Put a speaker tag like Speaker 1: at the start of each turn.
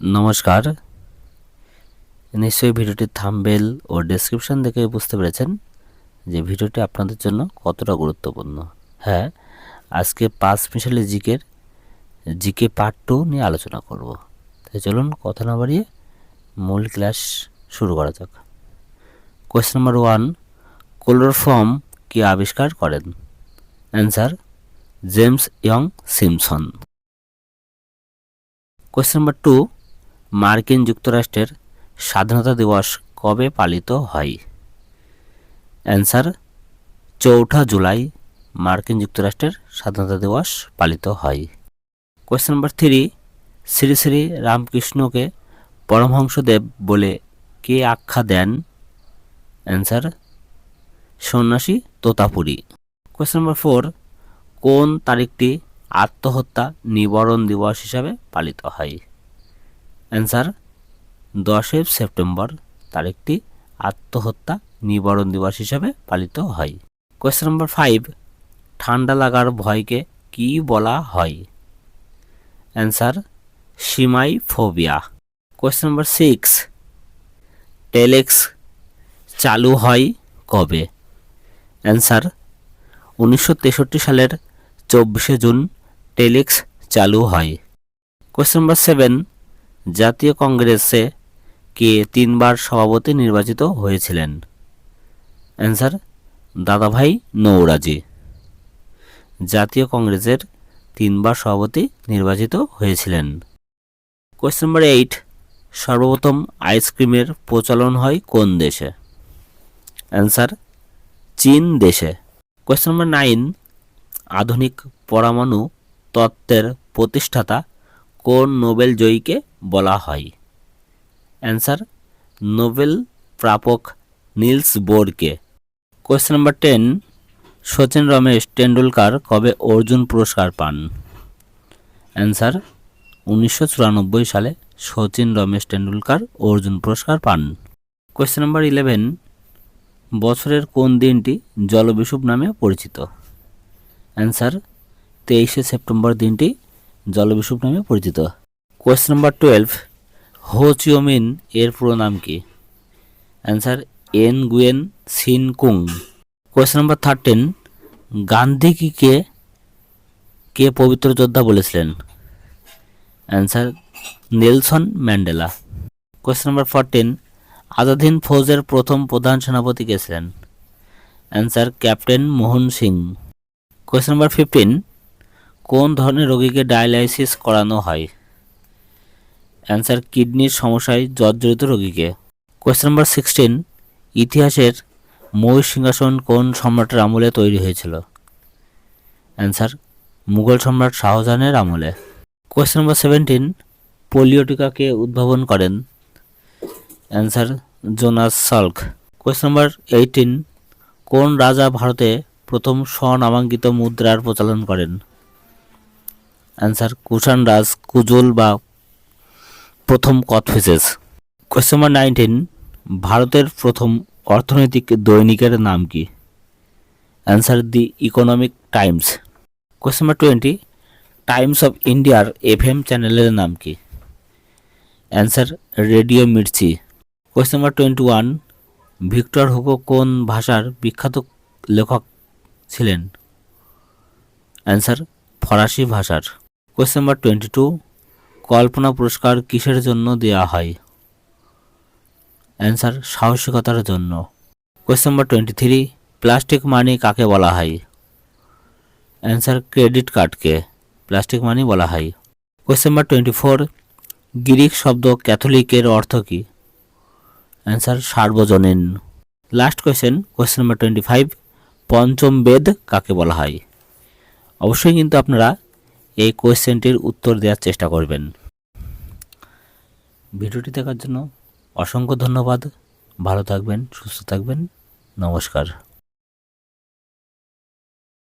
Speaker 1: নমস্কার। নিশ্চয়ই ভিডিওটির থাম্বেল ও ডেসক্রিপশন দেখে বুঝতে পেরেছেন যে ভিডিওটি আপনাদের জন্য কতটা গুরুত্বপূর্ণ। হ্যাঁ আজকে পাঁচ মিশালি জিকের, জিকে পার্ট টু নিয়ে আলোচনা করব। তাই চলুন কথা না বাড়িয়ে মূল ক্লাস শুরু করা যাক। কোয়েশ্চেন নাম্বার ওয়ান ক্লোরোফর্ম কে আবিষ্কার করেন? Answer James Young Simpson question number two মার্কিন যুক্তরাষ্ট্রের স্বাধীনতা দিবস কবে পালিত হয়? অ্যান্সার, চৌঠা জুলাই মার্কিন যুক্তরাষ্ট্রের স্বাধীনতা দিবস পালিত হয়। Question number three, Shri Shri রামকৃষ্ণকে Paramahansadev বলে কে আখ্যা দেন? অ্যান্সার, সন্ন্যাসী তোতাপুরী। কোয়েশ্চেন নাম্বার ফোর, কোন তারিখটি আত্মহত্যা নিবারণ দিবস হিসাবে পালিত হয়? অ্যান্সার দশই সেপ্টেম্বর তারিখটি আত্মহত্যা নিবারণ দিবস হিসাবে পালিত হয়। কোয়েশ্চেন নম্বর ফাইভ ঠান্ডা লাগার ভয়কে কি বলা হয়? অ্যান্সার সিমাই phobia question number six telex চালু হয় কবে? অ্যান্সার উনিশশো তেষট্টি সালের চব্বিশে জুন টেলেক্স চালু হয়। কোয়েশ্চেন নম্বর সেভেন জাতীয় কংগ্রেসে কে তিনবার সভাপতি নির্বাচিত হয়েছিলেন? অ্যান্সার, দাদাভাই নৌরাজি। জাতীয় কংগ্রেসের তিনবার সভাপতি নির্বাচিত হয়েছিলেন। কোয়েশ্চেন নম্বর এইট, সর্বপ্রথম আইসক্রিমের প্রচলন হয় কোন দেশে? অ্যান্সার, চীন দেশে। কোয়েশ্চেন নম্বর নাইন, আধুনিক পরমাণু তত্ত্বের প্রতিষ্ঠাতা কোন নোবেল জয়ীকে বলা হয়? অ্যান্সার নোবেল প্রাপক Niels বোরকে। Question number ten Sachin Ramesh Tendulkar কবে অর্জুন পুরস্কার পান? অ্যান্সার উনিশশো চুরানব্বই সালে সচিন রমেশ টেন্ডুলকার অর্জুন পুরস্কার পান। কোয়েশ্চেন নাম্বার ইলেভেন বছরের কোন দিনটি জলবিষুব নামে পরিচিত? অ্যান্সার তেইশে সেপ্টেম্বর দিনটি জলবিষুব নামে পরিচিত। কোয়েশ্চেন নাম্বার টুয়েলভ হো চিওমিন এর পুরো নাম কি? Answer Nguyen Sinh Cung question number thirteen গান্ধীকে কে পবিত্র যোদ্ধা বলেছিলেন? Answer Nelson Mandela question number fourteen আজাদিন ফৌজের প্রথম প্রধান সেনাপতি কে ছিলেন? Answer captain Mohan Singh question number fifteen কোন ধরনের রোগীকে ডায়ালাইসিস করানো হয়? অ্যান্সার কিডনির সমস্যায় জর্জরিত রোগীকে। কোয়েশ্চেন নাম্বার সিক্সটিন ইতিহাসের ময়ূর সিংহাসন কোন সম্রাটের আমলে তৈরি হয়েছিল? অ্যান্সার মুঘল সম্রাট শাহজাহানের আমলে। কোয়েশ্চেন নাম্বার সেভেন্টিন পোলিও টিকাকে উদ্ভাবন করেন। Answer Jonas Salk. Question number eighteen কোন রাজা ভারতে প্রথম স্বনামাঙ্কিত মুদ্রার প্রচলন করেন? অ্যান্সার কুষাণ রাজ কুজল বা প্রথম কথফিসেস কোয়েশ্চেন নাম্বার নাইনটিন ভারতের প্রথম অর্থনৈতিক দৈনিকের নাম কি answer the Economic Times question number twenty Times of ইন্ডিয়ার এফএম চ্যানেলের নাম কি? Answer radio Mirchi question number twenty one Victor Hugo কোন ভাষার বিখ্যাত লেখক ছিলেন? অ্যান্সার ফরাসি ভাষার। Question number twenty two Kalpana পুরস্কার কিসের জন্য দেওয়া হয়? অ্যান্সার সাহসিকতার জন্য। Question number twenty three plastic money কাকে বলা হয়? অ্যান্সার ক্রেডিট কার্ডকে প্লাস্টিক মানি বলা হয়। Question number twenty four Greek শব্দ ক্যাথলিকের অর্থ কী? অ্যান্সার সার্বজনীন। Last question question number twenty five পঞ্চম বেদ কাকে বলা হয়? অবশ্যই কিন্তু আপনারা এই কোয়েশ্চেনটির উত্তর দেওয়ার চেষ্টা করবেন। ভিডিওটি দেখার জন্য অসংখ্য ধন্যবাদ। ভালো থাকবেন, সুস্থ থাকবেন। নমস্কার।